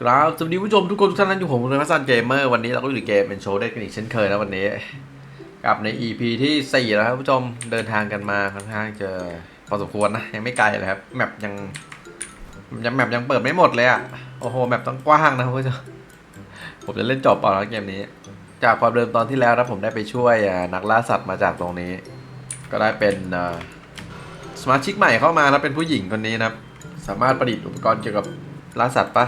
ครับสวัสดีผู้ชมทุกคนทุกท่านนั้นอยู่ผมเลยพัสันเกมเมอร์วันนี้เราก็อยู่ในเกมเป็นโชว์ได้กันอีกเช่นเคยนะวันนี้ กับใน EP ที่ 4 แล้วครับผู้ชมเดินทางกันมาค่อนข้างจะพอสมควรนะ ยังไม่ไกลเลยครับแมปยังยังแมปยังเปิดไม่หมดเลยอะโอ้โหแมปต้องกว้างนะผู้ชมผมจะเล่นจบเปล่านะเกมนี้ จากความเดิมตอนที่แล้วนะผมได้ไปช่วยนักล่าสัตว์มาจากตรงนี้ ก็ได้เป็นสมาชิกใหม่เข้ามาแล้วเป็นผู้หญิงคนนี้นะสามารถประดิษฐ์อุปกรณ์เกี่ยวกับล่าสัตว์ปะ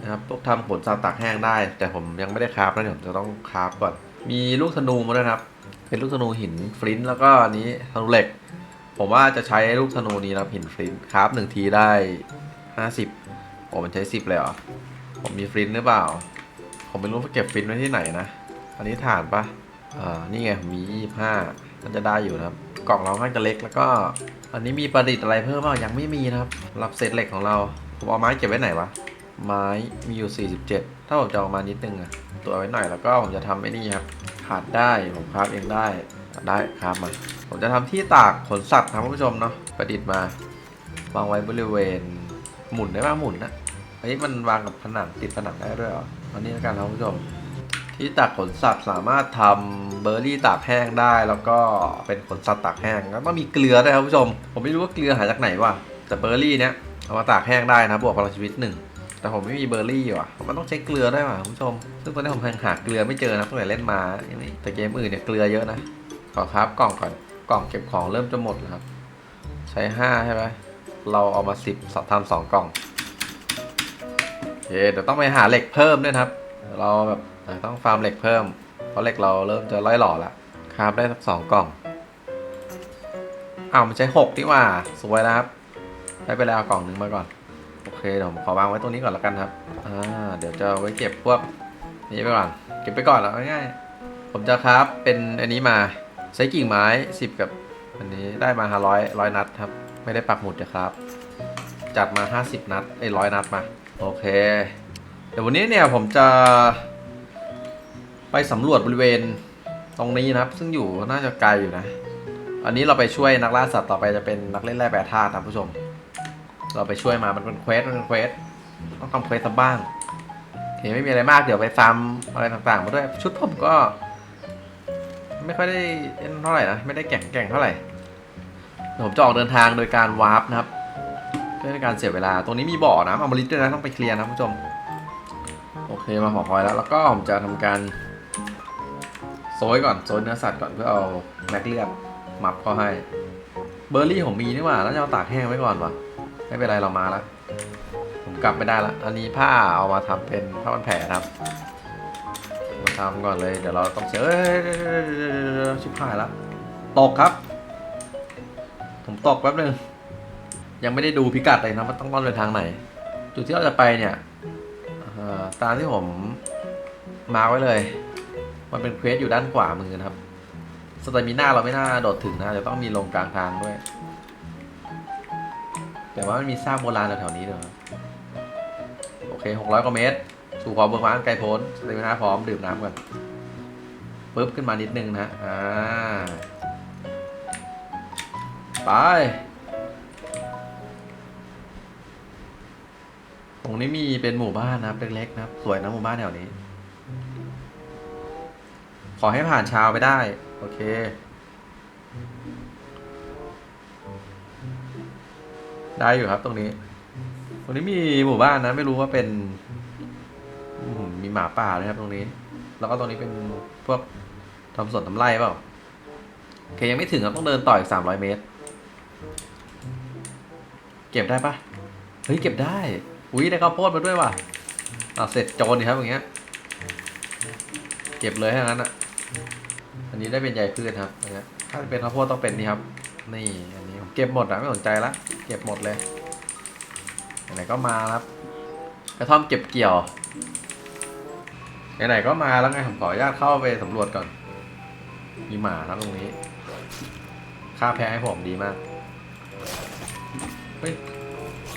นะครับพวกทำผลสัตว์ตากแห้งได้ แต่ผมยังไม่ได้คราฟนะเดี๋ยวผมจะต้องคราฟก่อน มีลูกธนูมาด้วยครับ เป็นลูกธนูหินฟลินต์แล้วก็อันนี้ธนูเหล็ก ผมว่าจะใช้ลูกธนูนี้นะหินฟลินต์คราฟหนึ่งทีได้ห้าสิบโอ้มันใช้สิบเลยเหรอ ผมมีฟลินต์หรือเปล่า ผมไม่รู้ว่าเก็บฟลินต์ไว้ที่ไหนนะ อันนี้ฐานปะอ่า นี่ไงผมมียี่ห้ามันจะได้อยู่นะครับ กล่องเราค่อนข้างจะเล็กแล้วก็ อันนี้มีประดิษฐ์อะไรเพิ่มบ้างยังไม่มีนะครับรับเศษเหล็กของเรา ผมเอาไม้เก็บไว้ไหนวะ ไม้มีอยู่ 47 ถ้าผมจะเอามานิดนึงอะตัวไว้หน่อยแล้วก็ผมจะทำไอ้นี่ครับขาดได้ผมคราฟเองได้ได้ครับมาผมจะทำที่ตากขนสัตว์ครับคุณผู้ชมเนาะประดิษฐ์มาวางไว้บริเวณหมุนได้ป่ะหมุนนะอันนี้มันวางกับผนังติดผนังได้ด้วยเหรออันนี้แล้วกันครับคุณผู้ชม ที่ตากขนสัตว์สามารถทำเบอร์รี่ตากแห้งได้ แล้วก็เป็นขนสัตว์ตากแห้งแล้วต้องมีเกลือด้วยครับคุณผู้ชม ผมไม่รู้ว่าเกลือหาจากไหนวะแต่เบอร์รี่เนี้ยเอามาตากแห้งได้นะบวกพลังชีวิตหนึ่ง แต่ผมไม่มีเบอร์รี่ว่ะ มันต้องใช้เกลือได้วยว่ะคุณผู้ชม ซึ่งตอนนี้ผมยังหาเกลือไม่เจอนะตั้งแต่เล่นมาแต่เกมอื่นเนี่ยเกลือเยอะนะ ขอครับกล่องก่อน กล่องเก็บของเริ่มจะหมดแล้วครับ ใช้ห้าใช่ไหมเราเอามาสิบสองทำสองกล่องโอเคเดี๋ยวต้องไปหาเหล็กเพิ่มด้วยครับ เราแบบต้องฟาร์มเหล็กเพิ่ม เพราะเหล็กเราเริ่มจะล่อยหล่อล้วครับได้สักสองกล่องอ้าวมันใช้หกดีกว่า สวยแล้วครับ ได้ไปแล้วเอากล่องหนึ่งมาก่อน โอเคเดี๋ยวผมขอวางไว้ตรงนี้ก่อนแล้วกันครับอ่าเดี๋ยวจะไว้เก็บพวกนี้ไปก่อน เก็บไปก่อนแล้วง่ายๆผมจะครับเป็นอันนี้มาใช้กิ่งไม้ 10 กับอันนี้ได้มาห้าร้อยร้อยนัดครับ ไม่ได้ปักหมุดนะครับ จัดมา 50 นัดไอ้ร้อยนัดมาโอเค เดี๋ยววันนี้เนี่ยผมจะไปสำรวจบริเวณตรงนี้นะครับ ซึ่งอยู่น่าจะไกลอยู่นะ อันนี้เราไปช่วยนักล่าสัตว์ต่อไปจะเป็นนักเล่นแร่แปรธาตุนะผู้ชม เราไปช่วยมามันเป็นเควสมันเป็นเควสต้องทำเควสบ้างโอเคไม่มีอะไรมากเดี๋ยวไปฟาร์มอะไรต่างๆมาด้วย ชุดผมก็ ไม่ค่อยได้เล่นเท่าไหร่นะไม่ได้แก่งแก่งเท่าไหร่ผมจะออกเดินทางโดยการวาร์ปนะครับเพื่อเป็นการเสียเวลาตรงนี้มีบ่อน้ำอมฤตด้วยนะต้องไปเคลียร์นะผู้ชมโอเคมาหอคอยแล้วแล้วก็ผมจะทำการโซยก่อนโซยเนื้อสัตว์ก่อนเพื่อเอาแม็กเลือดมับเข้าให้เบอร์รี่ผมมีนี่หว่าแล้วจะเอาตากแห้งไว้ก่อนวะ ไม่เป็นไรเรามาแล้วผมกลับไม่ได้ละอันนี้ผ้าเอามาทำเป็นผ้าพันแผลครับ มาทำก่อนเลย เดี๋ยวเราต้องเสียเอ้ยชิบหายแล้วตกครับ ผมตกแป๊บนึงยังไม่ได้ดูพิกัดเลยนะว่าต้องต้อนไปทางไหน จุดที่เราจะไปเนี่ยตามที่ผมมาไว้เลย มันเป็นเควสอยู่ด้านขวามือนะครับสเตมิน่าเราไม่น่าโดดถึงนะจะต้องมีลงกลางทางด้วย แต่ว่ามันมีซากโบราณแถวๆนี้ด้วยครับโอเค600กว่าเมตร สู่ความเบิกบานไกลโพ้นเตมินาพร้อมดื่มน้ำก่อนปึ๊บขึ้นมานิดนึงนะอ่าไปตรงนี้มีเป็นหมู่บ้านนะครับเล็กๆนะครับ สวยนะหมู่บ้านแถวนี้ ขอให้ผ่านเช้าไปได้ โอเค ได้อยู่ครับ ตรงนี้ ตรงนี้มีหมู่บ้านนะ ไม่รู้ว่าเป็นอืมมีหมาป่าเลยครับ ตรงนี้ แล้วก็ตรงนี้เป็นพวกทำสวนทำไร่เปล่าโอเคยังไม่ถึงครับต้องเดินต่ออีกสามร้อยเมตร เก็บได้ปะเฮ้ยเก็บได้อุ้ยได้ข้าวโพดมาด้วยว่ะอะเสร็จโจรนี่ครับอย่างเงี้ย เก็บเลยถ้างั้นอะ อันนี้ได้เป็นใยพืชครับอันเนี้ยถ้าเป็นข้าวโพดต้องเป็นนี่ครับ นี่อันนี้ผม เก็บหมดอะไม่สนใจละเก็บหมดเลยไหนๆก็มาครับกระท่อมเก็บเกี่ยวไหนๆก็มาแล้วไงผมขออนุญาตเข้าไปสำรวจก่อน มีหมาครับตรงนี้ ค่าแพ้ให้ผมดีมากเฮ้ย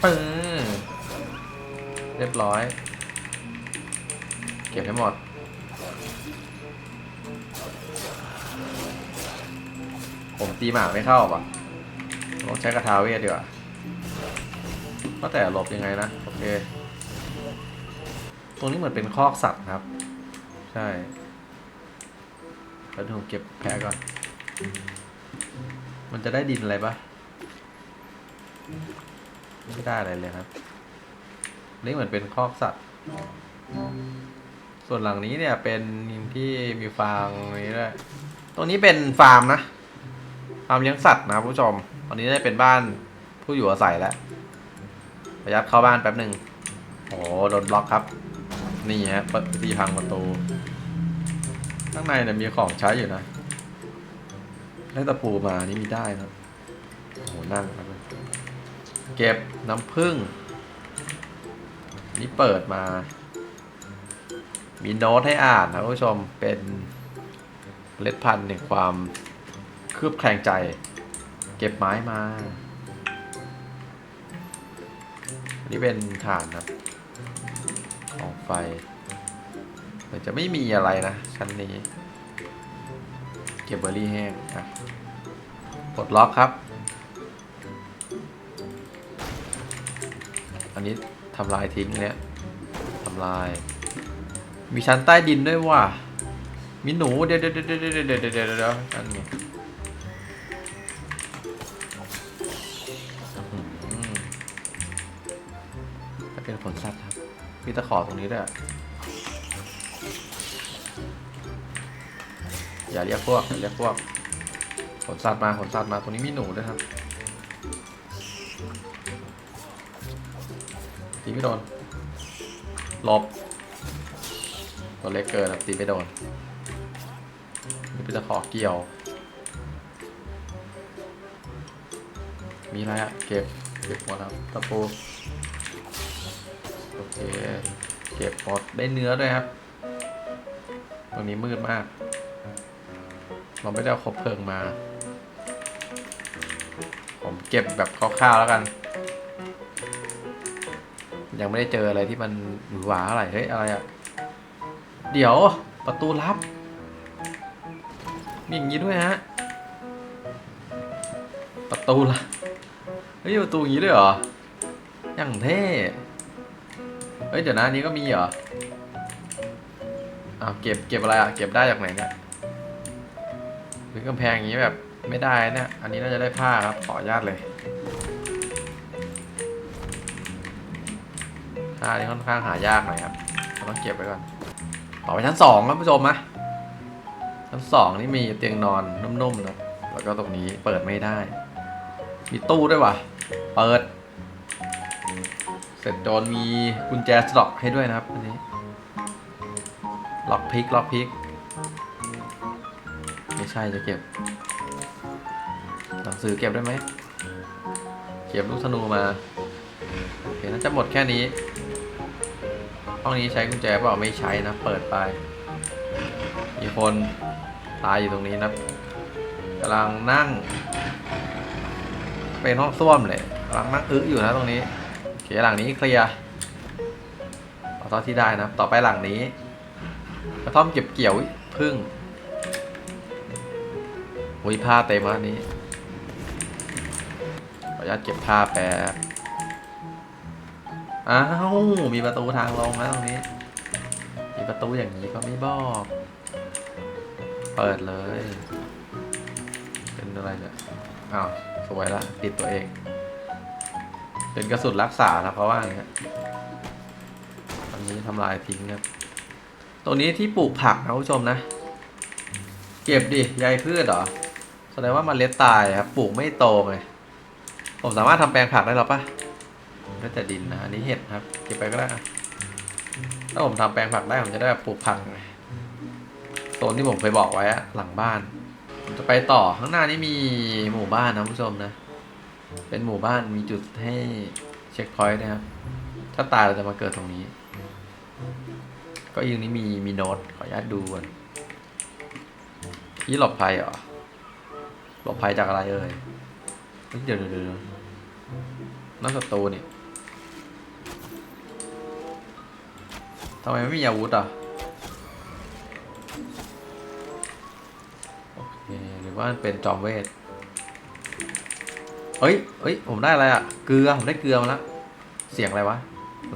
เออเรียบร้อย เก็บให้หมดผมตีหมาไม่เข้าป่ะ ต้องใช้กระทาเวทดีกว่าก็แต่หลบยังไงนะ โอเค ตรงนี้เหมือนเป็นคอกสัตว์ครับ ใช่แล้วผมเก็บแพะก่อน มันจะได้ดินอะไรปะไม่ได้อะไรเลยครับ นี่เหมือนเป็นคอกสัตว์ ส่วนหลังนี้เนี่ยเป็นที่มีฟาร์มนี้ด้วย ตรงนี้เป็นฟาร์มนะ ฟาร์มเลี้ยงสัตว์นะผู้ชม ตอนนี้ได้เป็นบ้านผู้อยู่อาศัยแล้วประยัดเข้าบ้านแป๊บหนึ่งโอ้โหโดนบล็อกครับ นี่ฮะปิดที่พังประตู ข้างในเนี่ยมีของใช้อยู่นะได้ตะปูมานี่มีได้ครับโอ้โหนั่งครับเก็บน้ำผึ้งนี่เปิดมา มีโน้ตให้อ่านนะคุณผู้ชมเป็นเล็ดพันธุ์แห่งความคืบแคลงใจ เก็บไม้มา นี่เป็นฐานครับออกไฟเหมือนจะไม่มีอะไรนะ ชั้นนี้ เก็บเบอร์รี่แห้งครับปลดล็อกครับ อันนี้ทำลายทิ้งเนี่ยทำลาย มีชั้นใต้ดินด้วยว่ะมีหนู เดี๋ยวเดี๋ยวเดี๋ยวเดี๋ยวเดี๋ยวนั่นไง เป็นผลสัตว์ครับมีตะขอตรงนี้ด้วย อย่าเรียกพวกอย่าเรียกพวกขนสัตว์มาขนสัตว์มาตรงนี้มีหนูด้วยครับตีไม่โดนหลบตัวเล็กเกินครับตีไม่โดนนี่เป็นตะขอเกี่ยว มีอะไรอะเก็บ เก็บหมดครับตะปู เคเก็บหมดได้เนื้อด้วยครับ ตรงนี้มืดมาก เราไม่ได้เอาคบเพลิงมา ผมเก็บแบบคร่าวๆแล้วกัน ยังไม่ได้เจออะไรที่มันหวือหวาอะไรเฮ้ยอะไรอะเดี๋ยวประตูลับ มีอย่างนี้ด้วยฮะ ประตูละเฮ้ยประตูอย่างนี้ด้วยเหรออย่างเท่ เฮ้ยเดี๋ยวนะอันนี้ก็มีเหรออ้าวเก็บเก็บอะไรอะเก็บได้จากไหนเนี่ยหรือกำแพงอย่างนี้แบบไม่ได้เนี่ยอันนี้น่าจะได้ผ้าครับขออนุญาตเลยผ้านี่ค่อนข้างหายากหน่อยครับต้องเก็บไว้ก่อนขอไปชั้นสองครับผู้ชมนะชั้นสองนี่มีเตียงนอนนุ่มๆนะแล้วก็ตรงนี้เปิดไม่ได้ มีตู้ด้วยว่ะ เปิด เสร็จโดนมีกุญแจสล็อกให้ด้วยนะครับอันนี้ ล็อกพิกล็อกพิก ไม่ใช่จะเก็บ หนังสือเก็บได้ไหม เก็บลูกธนูมา โอเคน่าจะหมดแค่นี้ ห้องนี้ใช้กุญแจเปล่าไม่ใช้นะ เปิดไป มีคนตายอยู่ตรงนี้นะกำลังนั่ง เป็นห้องส้วมเลยกำลังนั่งอึอยู่นะตรงนี้ หลังนี้เคลียร์เอาเท่าที่ได้นะ ต่อไปหลังนี้กระท่อมเก็บเกี่ยวพึ่งหุยผ้าเต็มแล้วอันนี้ขออนุญาตเก็บผ้าแป๊บอ้าวมีประตูทางลงนะตรงนี้ มีประตูอย่างนี้ก็ไม่บอก เปิดเลย เป็นอะไรเนี่ยอ้าวสวยละติดตัวเอง เป็นกระสุนรักษานะเพราะว่าอย่างเงี้ยอันนี้ทำลายทิ้งครับ ตรงนี้ที่ปลูกผักนะผู้ชมนะ เก็บดิใยพืชเหรอ แสดงว่ามันเล็ดตายครับ ปลูกไม่โตไงผมสามารถทำแปลงผักได้หรอปะได้แต่ดินนะ อันนี้เห็ดครับ เก็บไปก็ได้ ถ้าผมทำแปลงผักได้ผมจะได้แบบปลูกผักไงโซนที่ผมเคยบอกไว้อะหลังบ้าน ผมจะไปต่อข้างหน้านี้มีหมู่บ้านนะผู้ชมนะ เป็นหมู่บ้านมีจุดให้เช็คพอยต์นะครับ ถ้าตายเราจะมาเกิดตรงนี้ ก็ยังนี้มีมีโน้ตขออนุญาตดูก่อนที่หลบภัยเหรอ หลบภัยจากอะไรเอ่ยเดี๋ยวเดี๋ยวเดี๋ยวนั่นศัตรูนี่ทำไมไม่มีอาวุธอะ โอเค หรือว่าเป็นจอมเวท เฮ้ยเฮ้ย ผมได้อะไรอะเกลือ ผมได้เกลือมาแล้ว เสียงอะไรวะ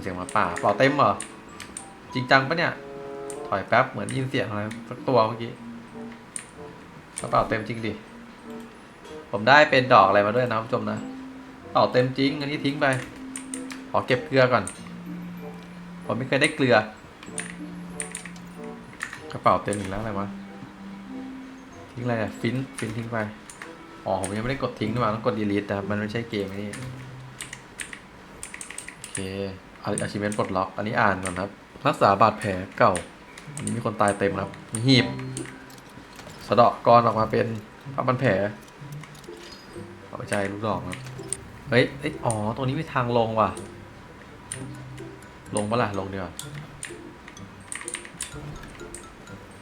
เสียงหมาป่าเป่าเต็มเหรอ จริงจังปะเนี่ย ถอยแป๊บ เหมือนยินเสียงอะไรสักตัวเมื่อกี้กระเป๋าเต็มจริงดิ ผมได้เป็นดอกอะไรมาด้วยนะผู้ชมนะกระเป๋าเต็มจริง อันนี้ทิ้งไป ขอเก็บเกลือก่อน ผมไม่เคยได้เกลือ กระเป๋าเต็มอีกแล้วอะไรวะ ทิ้งอะไรอะฟินฟินทิ้งไป อ๋อผมยังไม่ได้กดทิ้งด้วยต้องกด delete นะครับมันไม่ใช่เกมนี่โอเคอาชิเมนปลดล็อก อันนี้อ่านก่อนครับ รักษาบาดแผลเก่า อันนี้มีคนตายเต็มครับ มีหีบ สะเดาะกรออกมาเป็นผ้าพันแผลเอาไปใจลูกดอกครับ เฮ้ยเอ๋อ ตรงนี้มีทางลงว่ะ ลงปะล่ะ ลงดีกว่า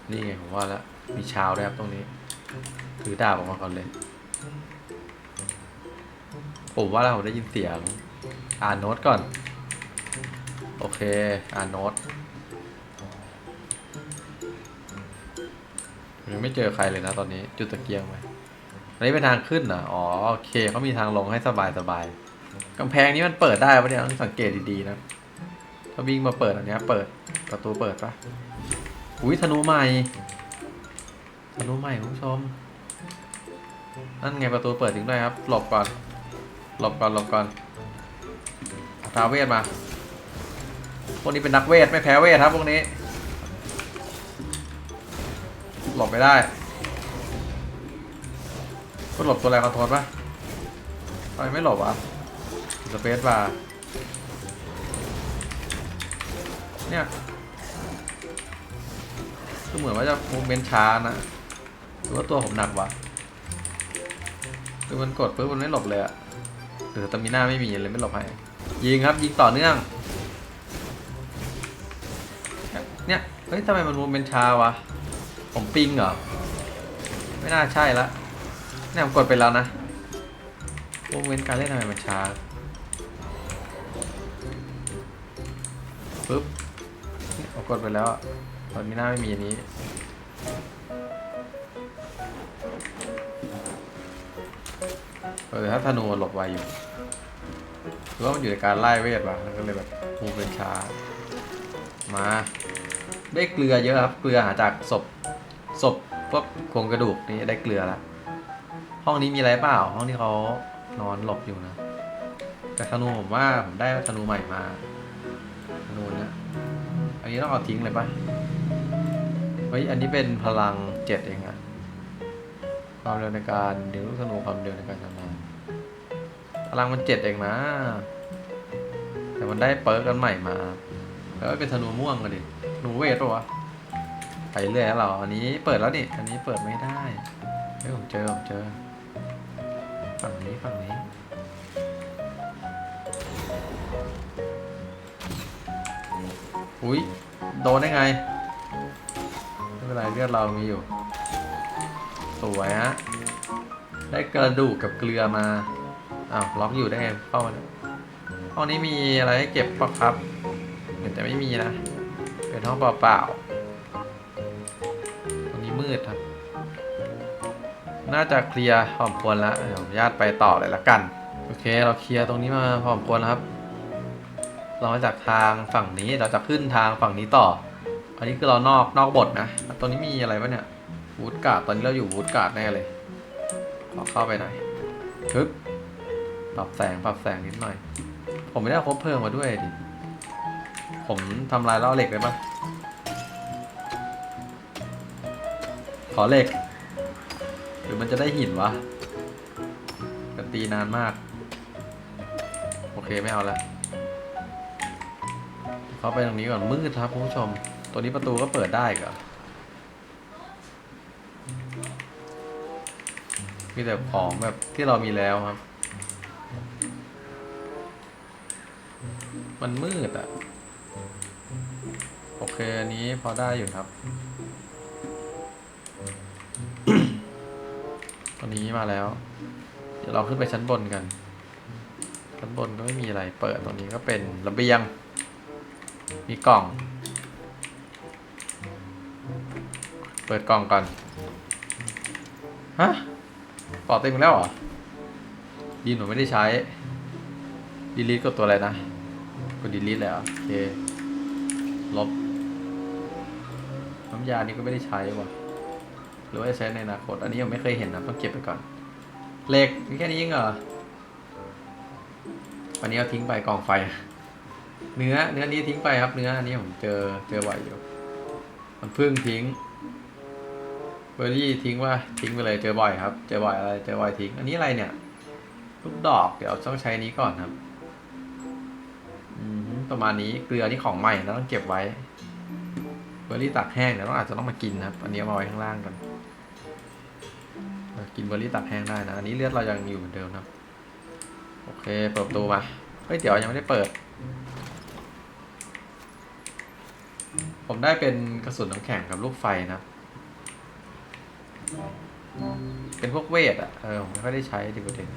นี่ไงผมว่าแล้ว มีชาวด้วยครับตรงนี้ ถือดาบออกมาก่อนเลย ผมว่าแล้วผมได้ยินเสียง อ่านโน้ตก่อน โอเค อ่านโน้ตยังไม่เจอใครเลยนะตอนนี้ จุดตะเกียงไหมอันนี้เป็นทางขึ้นเหรออ๋อโอเคเขามีทางลงให้สบายสบายกำแพงนี้มันเปิดได้ปะเนี่ยต้องสังเกตดีๆนะถ้าวิ่งมาเปิดอันนี้เปิดประตูเปิดปะอุ้ยธนูใหม่ธนูใหม่คุณผู้ชมนั่นไงประตูเปิดถึงด้วยครับ หลบก่อน หลบก่อนหลบก่อนเอาทาวเวทมา พวกนี้เป็นนักเวทไม่แพ้เวทครับพวกนี้ หลบไม่ได้ก็หลบตัวอะไรคอนโทรลปะทำไมไม่หลบอะสเปซบาร์เนี่ยก็เหมือนว่าจะมูเมนช้านะหรือว่าตัวผมหนักวะคือมันกดปุ๊บมันไม่หลบเลยอะ หรือตามิน่าไม่มีเลยไม่หลบให้ยิงครับยิงต่อเนื่อง เนี่ย เฮ้ยทำไมมันมูเมนช้าวะ ผมปิงเหรอ ไม่น่าใช่ละเนี่ยผมกดไปแล้วนะมูเมนการเล่นทำไมมันช้าปึ๊บเนี่ยผมกดไปแล้วอะตอนนี้หน้าไม่มีอันนี้เออถ้าธนูหลบไวอยู่ หรือว่ามันอยู่ในการไล่เวทวะแล้วก็เลยแบบมูเป็นช้า มา ได้เกลือเยอะครับ เกลือหาจากศพ ศพพวกโครงกระดูกนี่ได้เกลือละห้องนี้มีอะไรเปล่า ห้องที่เขานอนหลบอยู่นะ แต่ธนูผมว่าผมได้ธนูใหม่มา ธนูเนี้ยอันนี้ต้องเอาทิ้งเลยปะเฮ้ย อันนี้เป็นพลังเจ็ดเองอะความเร็วในการดึงลูกธนูความเร็วในการทำ ลังมันเจ็ดเองนะ แต่มันได้เปิร์กกันใหม่มา แล้วเป็นธนูม่วงกันดิธนูเวทปะวะไปเรื่อยแล้วเราอันนี้เปิดแล้วนี่อันนี้เปิดไม่ได้เฮ้ยผมเจอผมเจอฝั่งนี้ฝั่งนี้อุ้ยโดนได้ไงไม่เป็นไรเลือดเรามีอยู่ สวยฮะ ได้กระดูกกับเกลือมา อ้าวล็อกอยู่ได้ไงเข้ามาห้องนี้มีอะไรให้เก็บปะครับเหมือนแต่ไม่มีนะ เป็นห้องเปล่าๆตรงนี้มืดครับ น่าจะเคลียร์พอมควรแล้วเดี๋ยวญาตไปต่อเลยละกัน โอเค เราเคลียร์ตรงนี้มาพอมควรแล้วครับ เรามาจากทางฝั่งนี้เราจะขึ้นทางฝั่งนี้ต่อ อันนี้คือเรานอกนอกบทนะตรงนี้มีอะไรปะเนี่ยวูดการ์ดตอนนี้เราอยู่วูดการ์ดแน่เลยขอเข้าไปหน่อยฮึบ ปรับแสงปรับแสงนิดหน่อย ผมไม่ได้คบเพลิงมาด้วยดิ ผมทำลายล้อเหล็กได้ปะขอเหล็ก หรือมันจะได้หินวะจะตีนานมาก โอเคไม่เอาละเข้าไปตรงนี้ก่อนมืดครับคุณผู้ชม ตัวนี้ประตูก็เปิดได้อีก็มีแต่ของแบบที่เรามีแล้วครับ มันมืดอะโอเค อันนี้พอได้อยู่ครับ ตอนนี้มาแล้ว เดี๋ยวเราขึ้นไปชั้นบนกัน ชั้นบนก็ไม่มีอะไร เปิดตรงนี้ก็เป็นระเบียง มีกล่อง เปิดกล่องก่อน ฮะปอเต็มแล้วเหรอดีหนูไม่ได้ใช้ดีลีทกดตัวอะไรนะก ดดีลีทเลยเหรอโอเค ลบ น้ำยานี้ก็ไม่ได้ใช้ว่ะ หรือว่าจะใช้ในอนาคต อันนี้ยังไม่เคยเห็นนะ ต้องเก็บไปก่อน เหล็กมีแค่นี้ยังเหรออันนี้เอาทิ้งไปกองไฟ เนื้อ เนื้อนี้ทิ้งไปครับ เนื้ออันนี้ผมเจอ เจอบ่อยอยู่มันพึ่งทิ้ง เบอร์รี่ทิ้งว่าทิ้งไปเลยเจอบ่อยครับ เจอบ่อยอะไร เจอบ่อยทิ้ง อันนี้อะไรเนี่ย ลูกดอก เดี๋ยวต้องใช้นี้ก่อนครับ ประมาณนี้เกลือนี่ของใหม่นะต้องเก็บไว้เบอร์รี่ตากแห้งเดี๋ยวต้องอาจจะต้องมากินนะครับอันนี้มาไว้ข้างล่างกันกินเบอร์รี่ตากแห้งได้นะอันนี้เลือดเรายังอยู่เหมือนเดิมนะครับโอเคเปิดประตูมาเฮ้ยเดี๋ยวยังไม่ได้เปิด ผมได้เป็นกระสุนน้ำแข็งกับลูกไฟนะ เป็นพวกเวทอะเออผมไม่ค่อยได้ใช้ดิบเด่น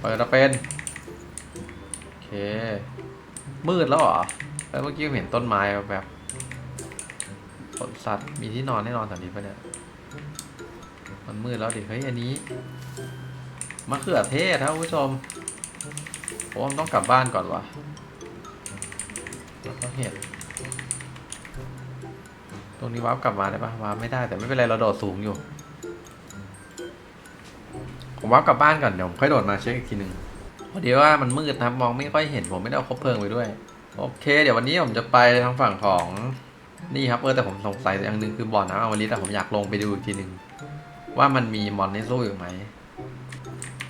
เปิดมาเป็นโอเค มืดแล้วเหรอแล้วเมื่อกี้เห็นต้นไม้แบบขนสัตว์มีที่นอนให้นอนแถวนี้ปะเนี่ย มันมืดแล้วดิเฮ้ยอันนี้มะเขือเทศครับคุณผู้ชมผมต้องกลับบ้านก่อนวะแล้วก็เห็ดตรงนี้วาร์ปกลับมาได้ปะวาร์ปไม่ได้แต่ไม่เป็นไรเราโดดสูงอยู่ ผมวาร์ปกลับบ้านก่อนเดี๋ยวผมค่อยโดดมาเช็คอีกทีหนึ่ง พอดีว่ามันมืดนะครับมองไม่ค่อยเห็นผมไม่ได้เอาคบเพลิงไปด้วย โอเค เดี๋ยววันนี้ผมจะไปทางฝั่งของนี่ครับเออแต่ผมสงสัยอย่างหนึ่งคือบ่อน้ำอมฤตแต่ผมอยากลงไปดูอีกทีหนึ่งว่ามันมีมอนให้สู้อีกไหม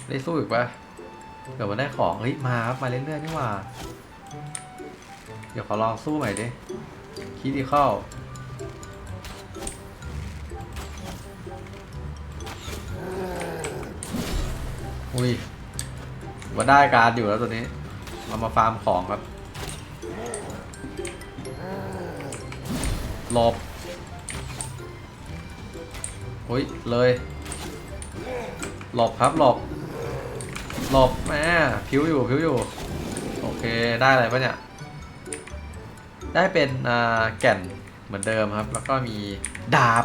ได้สู้อีกปะเดี๋ยวมันได้ของเฮ้ยมาครับมาเรื่อยๆนี่หว่าเดี๋ยวขอลองสู้ใหม่ดิคิดดีเข้าอุ้ย ว่าได้การอยู่แล้วตัวนี้ เรามาฟาร์มของครับหลบอุ้ย เลยหลบครับหลบหลบแม่ผิวอยู่ผิวอยู่ โอเคได้อะไรปะเนี่ย ได้เป็นแก่นเหมือนเดิมครับ แล้วก็มีดาบ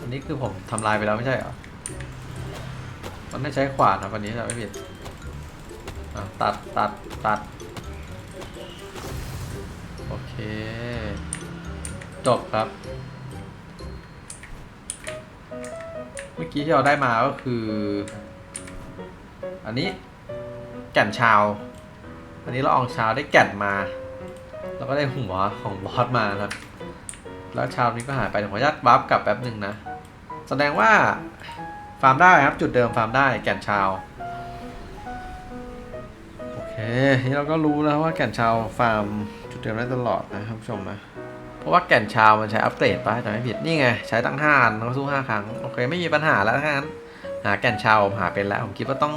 อันนี้คือผมทำลายไปแล้วไม่ใช่เหรอ มันไม่ใช้ขวานนะวันนี้จะไม่ผิดตัดตัดตัด โอเค จบครับ เมื่อกี้ที่เราได้มาก็คือ อันนี้แก่นชาว อันนี้เราอองชาวได้แก่นมา แล้วก็ได้หัวของบอสมาครับ แล้วชาวนี้ก็หายไปเดี๋ยวขออนุญาตวับกลับแป๊บหนึ่งนะ แสดงว่า ฟาร์มได้ครับ จุดเดิมฟาร์มได้แก่นชาวโอเคนี่เราก็รู้แล้วว่าแก่นชาวฟาร์มจุดเดิมได้ตลอดนะครับผู้ชมนะเพราะว่าแก่นชาวมันใช้อัปเกรดไปแต่ไม่ผิดนี่ไงใช้ตั้งห้าอันต้องสู้ห้าครั้งโอเคไม่มีปัญหาแล้วถ้างั้นหาแก่นชาวหาเป็นแล้วผมคิดว่าต้อง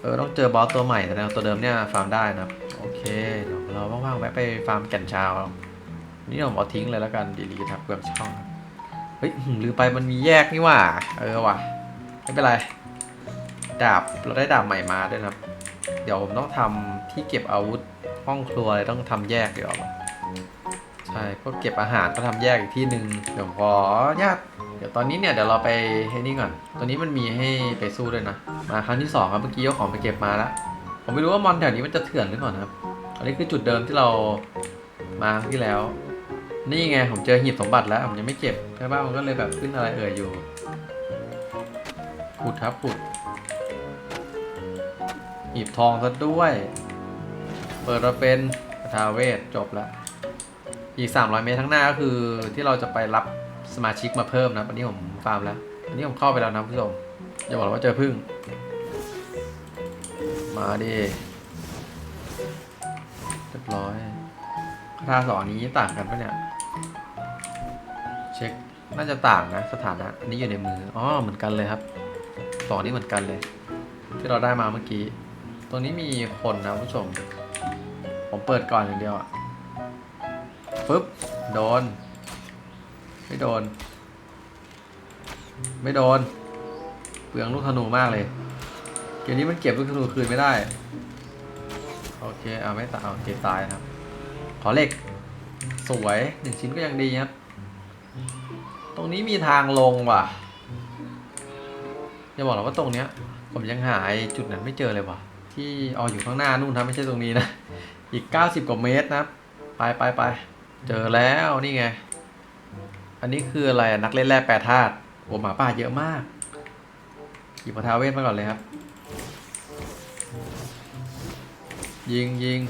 เออต้องเจอบอสตัวใหม่แต่ตัวเดิมเนี่ยฟาร์มได้นะครับโอเคเดี๋ยวเราว่างๆแวะไปฟาร์มแก่นชาวนี่ผมเอาทิ้งเลยแล้วกันดีลีทับเปลือช่อง เฮ้ยลืมไปมันมีแยกนี่ว่า เออว่ะ ไม่เป็นไร ดาบเราได้ดาบใหม่มาด้วยนะครับ เดี๋ยวผมต้องทำที่เก็บอาวุธห้องครัวอะไรต้องทำแยกเดี๋ยวใช่พวกเก็บอาหารก็ทำแยกอีกที่หนึ่งเดี๋ยวขอญาตเดี๋ยวตอนนี้เนี่ยเดี๋ยวเราไปให้นี่ก่อนตัวนี้มันมีให้ไปสู้ด้วยนะ มาครั้งที่สองครับเมื่อกี้ยกของไปเก็บมาแล้วผมไม่รู้ว่ามอนแถวนี้มันจะเถื่อนหรือเปล่านะครับ อันนี้คือจุดเดิมที่เรามาที่แล้ว นี่ไงผมเจอหีบสมบัติแล้ว ผมยังไม่เก็บใช่ป่ะมันก็เลยแบบขึ้นอะไรเอ่ยอยู่ขุดครับขุดหีบทองซะด้วย เปิดมาเป็นคาถาเวทจบแล้วอีก 300 เมตรข้างหน้าก็คือที่เราจะไปรับสมาชิกมาเพิ่มนะวันนี้ผมฟาร์มแล้ววันนี้ผมเข้าไปแล้วนะผู้ชมอย่าบอกว่าเจอพึ่ง มาดิเรียบร้อยคาถาสองนี้ต่างกันปะเนี่ย เช็ค น่าจะต่างนะสถานะ อันนี้อยู่ในมือ อ๋อ เหมือนกันเลยครับสองนี้เหมือนกันเลย ที่เราได้มาเมื่อกี้ ตรงนี้มีคนนะผู้ชม ผมเปิดก่อนอย่างเดียวอะฟึบโดน ไม่โดน ไม่โดน เปลืองลูกธนูมากเลย เกมนี้มันเก็บลูกธนูคืนไม่ได้ โอเค เอาไม่ตายเอาเก็บตายนะครับ ขอเหล็ก สวยหนึ่งชิ้นก็ยังดีครับ ตรงนี้มีทางลงว่ะอย่าบอกหรอกว่าตรงเนี้ย ผมยังหาไอ้จุดนั้นไม่เจอเลยว่ะ ที่อ๋ออยู่ข้างหน้านู่นนะไม่ใช่ตรงนี้นะ อีก 90 กว่าเมตรนะไปไปไปเจอแล้วนี่ไง อันนี้คืออะไรนักเล่นแร่แปรธาตุโอ้หมาป่าเยอะมากหยิบปะทาเวทมาก่อนเลยครับ ยิงยิง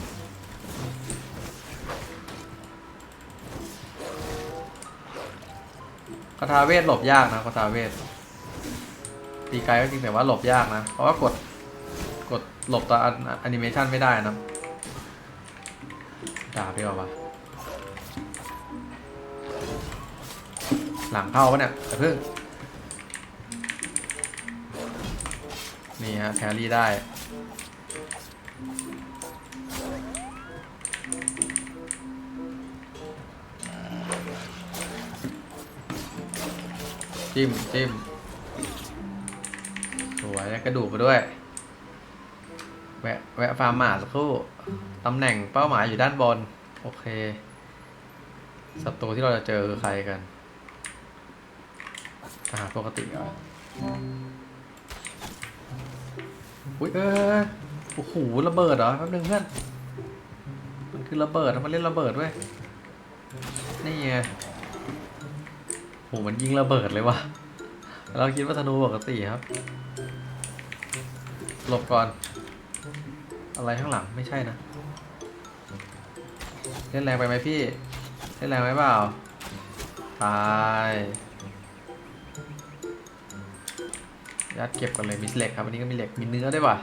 คาถาเวทหลบยากนะคาถาเวทตีไกลก็จริงแต่ว่าหลบยากนะ เพราะว่ากดกดหลบต่อแอนิเมชันไม่ได้นะดาบดีกว่าวะหลังเข้าปะเนี่ยแต่เพิ่งนี่ฮะแครี่ได้ จิ้มจิ้มสวยแล้วกระดูกไปด้วย แวะแวะฟาร์มหมาสักครู่ตำแหน่งเป้าหมายอยู่ด้านบน โอเคศัตรูที่เราจะเจอคือใครกันทหารปกติเหรออุ้ยเออโอ้โหระเบิดเหรอแป๊บนึงเพื่อนมันคือระเบิดมันเล่นระเบิดด้วยนี่ไง โหมันยิงระเบิดเลยว่ะเราคิดว่าธนูปกติครับ หลบก่อน อะไรข้างหลังไม่ใช่นะ เล่นแรงไปไหมพี่ เล่นแรงไหมเปล่า ตาย ยัดเก็บกันเลยมีเหล็กครับวันนี้ก็มีเหล็ก มีเนื้อด้วยว่ะ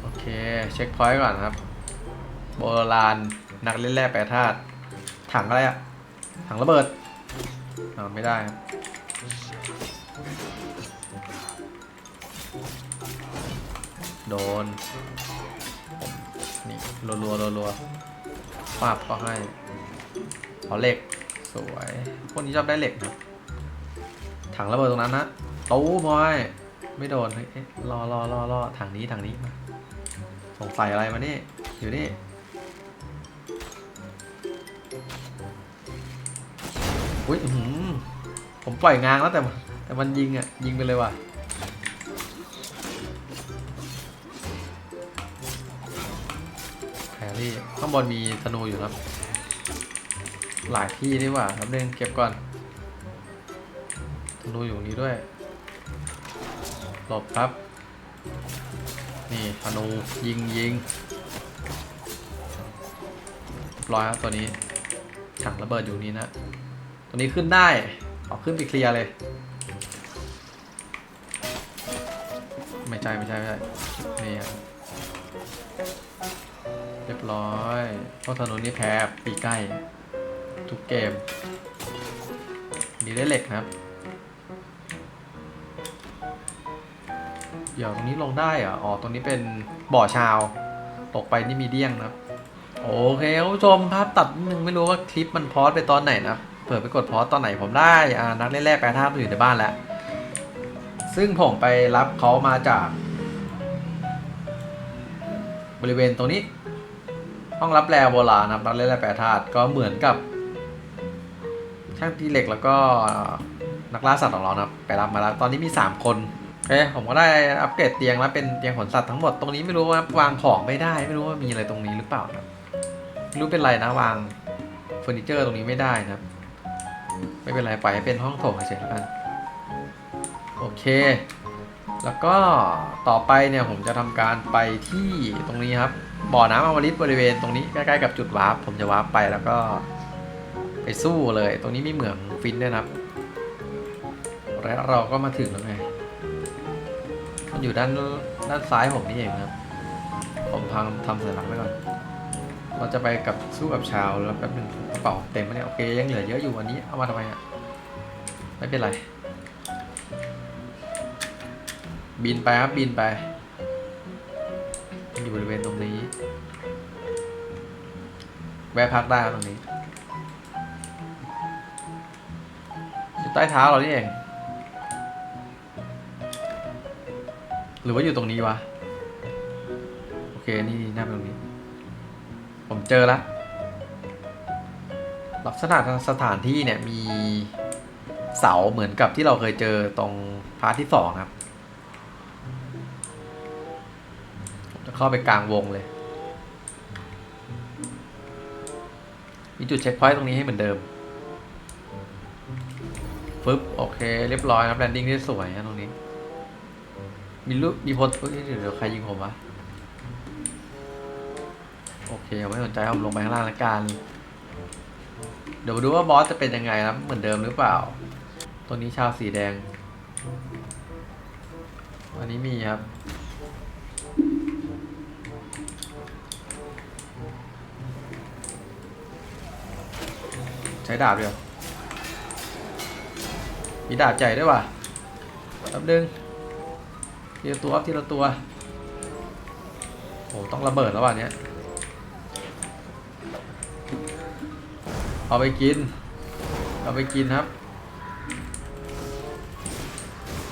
โอเค เช็คพอยต์ก่อนครับ โบราณนักเล่นแร่แปรธาตุ ถังอะไรอะถังระเบิด อ่าไม่ได้ครับโดน นี่รัวรัวรัวรัวๆปาบก็ให้ขอเหล็ก สวย พวกนี้ชอบได้เหล็กนะถังระเบิดตรงนั้นนะตู้มอยไม่โดนเฮ้ยเอ๊ะรอรอรอรอถังนี้ถังนี้มาสงสัยอะไรมานี่ อยู่นี่ อุ้ยอื้อหือ ผมปล่อยงางแล้วแต่แต่มันยิงอะ ยิงไปเลยว่ะแครี่ข้างบนมีธนูอยู่ครับ หลายที่นี่ว่าครับเร่งเก็บก่อนธนูอยู่นี้ด้วยหลบครับ นี่ธนูยิงยิงร้อยครับตัวนี้ถังระเบิดอยู่นี้นะ ตัวนี้ขึ้นได้ เอาขึ้นไปเคลียร์เลย ไม่ใช่ไม่ใช่ไม่ใช่นี่ครับเรียบร้อยเพราะถนนนี่แพ้ปีใกล้ ทุกเกม มีได้เหล็กครับ เดี๋ยวตรงนี้ลงได้เหรออ๋อตรงนี้เป็นบ่อชาว ตกไปนี่มีเดี้ยงนะครับ โอเคคุณผู้ชมภาพตัดนิดนึงไม่รู้ว่าคลิปมันพอสไปตอนไหนนะ เผื่อไปกดพอตอนไหนผมได้อ่านักเล่นแรกแปลธาตุอยู่ในบ้านแล้ว ซึ่งผมไปรับเขามาจาก บริเวณตรงนี้ ห้องรับแรโบราณนะครับนักเล่นแร่แปรธาตุก็เหมือนกับ ช่างตีเหล็กแล้วก็นักล่าสัตว์ของเรานะครับไปรับมาแล้ว ตอนนี้มี 3 คนโอเคผมก็ได้อัปเกรดเตียงแล้วเป็นเตียงขนสัตว์ทั้งหมดตรงนี้ไม่รู้ว่าวางของไม่ได้ ไม่รู้ว่ามีอะไรตรงนี้หรือเปล่าครับไม่รู้เป็นไรนะวางเฟอร์นิเจอร์ตรงนี้ไม่ได้นะครับ ไม่เป็นไรปล่อยให้เป็นห้องโถงเฉยๆแล้วกันโอเค แล้วก็ต่อไปเนี่ยผมจะทำการไปที่ตรงนี้ครับ บ่อน้ำอมฤตบริเวณตรงนี้ใกล้ๆกับจุดวาร์ปผมจะวาร์ปไปแล้วก็ไปสู้เลย ตรงนี้มีเหมืองฟินด้วยนะครับ และเราก็มาถึงแล้วไง มันอยู่ด้านด้านซ้ายผมนี่เองครับ ผมพังทำสัญลักษณ์ไว้ก่อน เราจะไปกับสู้กับชาวแล้วแป๊บหนึ่งกระเป๋าเต็มไหมเนี่ยโอเคยังเหลือเยอะอยู่วันนี้เอามาทำไมอะไม่เป็นไร บินไปครับบินไปอยู่บริเวณตรงนี้แวะพักได้ตรงนี้อยู่ใต้เท้าเรานี่เอง หรือว่าอยู่ตรงนี้วะโอเคนี่น่าเป็นตรงนี้ ผมเจอแล้วลักษณะสถานที่เนี่ยมีเสาเหมือนกับที่เราเคยเจอตรงพาร์ทที่สองครับผมจะเข้าไปกลางวงเลย มีจุดเช็คพอยต์ตรงนี้ให้เหมือนเดิมฟึบโอเค เรียบร้อยครับแลนดิ้งได้สวยนะตรงนี้ มีลูกมีพลเดี๋ยวเดี๋ยวใครยิงผมวะ เคผมไม่สนใจผมลงไปข้างล่างละกัน เดี๋ยวดูว่าบอสจะเป็นยังไงครับเหมือนเดิมหรือเปล่า ตัวนี้ชาวสีแดง อันนี้มีครับใช้ดาบเดียว มีดาบใจด้วยว่ะแป๊บนึงทีละตัวทีละตัว โอ้ต้องระเบิดแล้วว่ะเนี้ย เอาไปกิน เอาไปกินครับ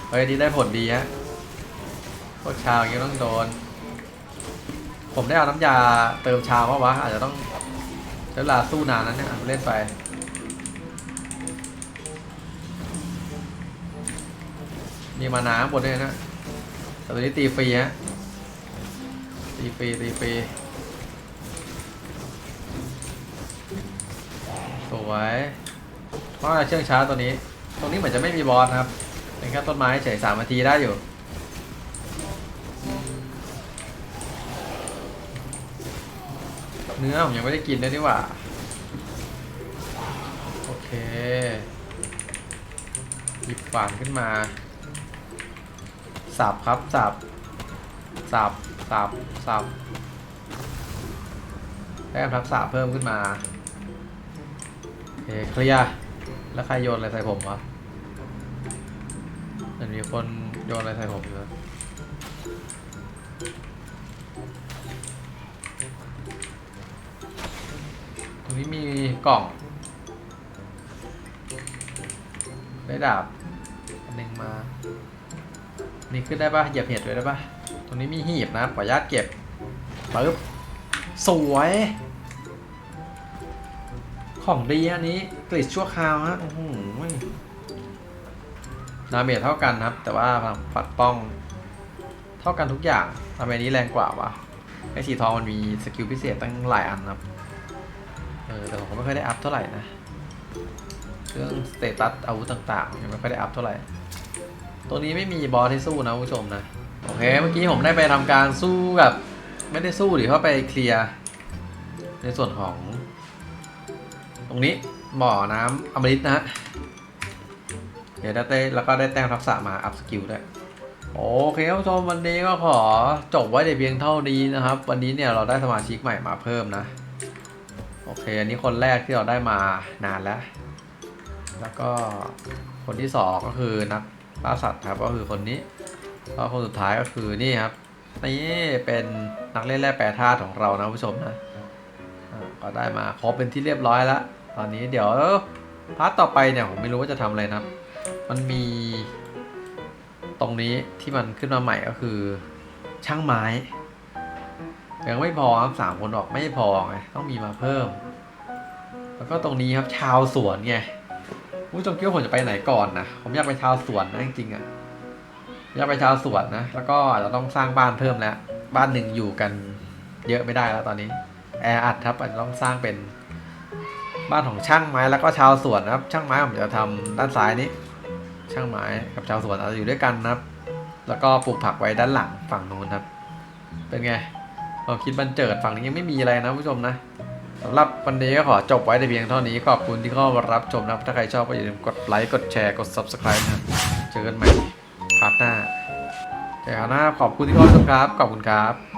เฮ้ยนี้ได้ผลดีฮะพวกชาวอย่างนี้ต้องโดน ผมได้เอาน้ำยาเติมชาวเพราะวะอาจจะต้องใช้เวลาสู้นานนั้นเนี่ยเล่นไปมีมาน้ำบนด้วยนะแต่ตัวนี้ตีฟรีฮะตีฟรีตีฟรี ส วยเพราะเชื่องช้าตัวนี้ ตรงนี้เหมือนจะไม่มีบอสครับ เป็นแค่ต้นไม้เฉยสามนาทีได้อยู่เนื้อผมยังไม่ได้กินเลยนี่หว่า โอเค หยิบฝานขึ้นมา สับครับ สับ สับ สับ สับแต้มทักษะเพิ่มขึ้นมา เคเคลียร์แล้วใครโยนอะไรใส่ผมวะเหมือนมีคนโยนอะไรใส่ผมอยู่นะตรงนี้มีกล่อง ได้ดาบอันหนึ่งมา นี่ขึ้นได้ปะเหยียบเห็ดด้วยได้ปะตรงนี้มีหีบนะขออนุญาตเก็บปึ๊บสวย ของดีอันนี้กลิดชั่วคราวฮะโอ้โหดาเมจเท่ากันครับ แต่ว่าพลังปัดป้อง เท่ากันทุกอย่างทำไมอันนี้แรงกว่าวะไอสีทองมันมีสกิลพิเศษตั้งหลายอันครับ เออแต่ผมก็ไม่ค่อยได้อัพเท่าไหร่นะเรื่องสเตตัสอาวุธต่างๆยังไม่ค่อยได้อัพเท่าไหร่ ตัวนี้ไม่มีบอสให้สู้นะผู้ชมนะ โอเค เมื่อกี้ผมได้ไปทำการสู้กับ ไม่ได้สู้ดิเพราะไปเคลียร์ในส่วนของ ตรงนี้บ่อน้ำอมฤตนะฮะเดี๋ยวได้เต้แล้วก็ได้แต้มทักษะมาอัพสกิลด้วยโอเคครับผู้ชมวันนี้ก็ขอจบไว้แต่เพียงเท่านี้นะครับ วันนี้เนี่ยเราได้สมาชิกใหม่มาเพิ่มนะ โอเค อันนี้คนแรกที่เราได้มานานแล้ว แล้วก็คนที่สองก็คือนักล่าสัตว์ครับก็คือคนนี้แล้วคนสุดท้ายก็คือนี่ครับนี่เป็นนักเล่นแร่แปรธาตุของเรานะผู้ชมนะก็ได้มาครบเป็นที่เรียบร้อยแล้ว ตอนนี้เดี๋ยวพาร์ทต่อไปเนี่ยผมไม่รู้ว่าจะทำอะไรนะครับ มันมีตรงนี้ที่มันขึ้นมาใหม่ก็คือ ช่างไม้ ยังไม่พอครับสามคนออกไม่พอไงต้องมีมาเพิ่ม แล้วก็ตรงนี้ครับชาวสวนไงผู้ชมคิดว่าผมจะไปไหนก่อนนะผมอยากไปชาวสวนนะจริงๆอะอยากไปชาวสวนนะแล้วก็อาจจะต้องสร้างบ้านเพิ่มแล้ว บ้านหนึ่งอยู่กันเยอะไม่ได้แล้วตอนนี้แออัดครับอาจจะต้องสร้างเป็น บ้านของช่างไม้แล้วก็ชาวสวนนะครับ ช่างไม้ผมจะทำด้านซ้ายนี้ ช่างไม้กับชาวสวนอาจจะอยู่ด้วยกันนะครับ แล้วก็ปลูกผักไว้ด้านหลังฝั่งนู้นครับ เป็นไงเราคิดบันเจิดฝั่งนี้ยังไม่มีอะไรนะผู้ชมนะสำหรับวันนี้ก็ขอจบไว้แต่เพียงเท่านี้ขอบคุณที่เข้ามารับชมนะครับ ถ้าใครชอบก็อย่าลืมกดไลค์กดแชร์กด subscribe นะครับเจอกันใหม่พาร์ทหน้าเจอกันหน้าขอบคุณที่เข้ามาชมครับขอบคุณครับ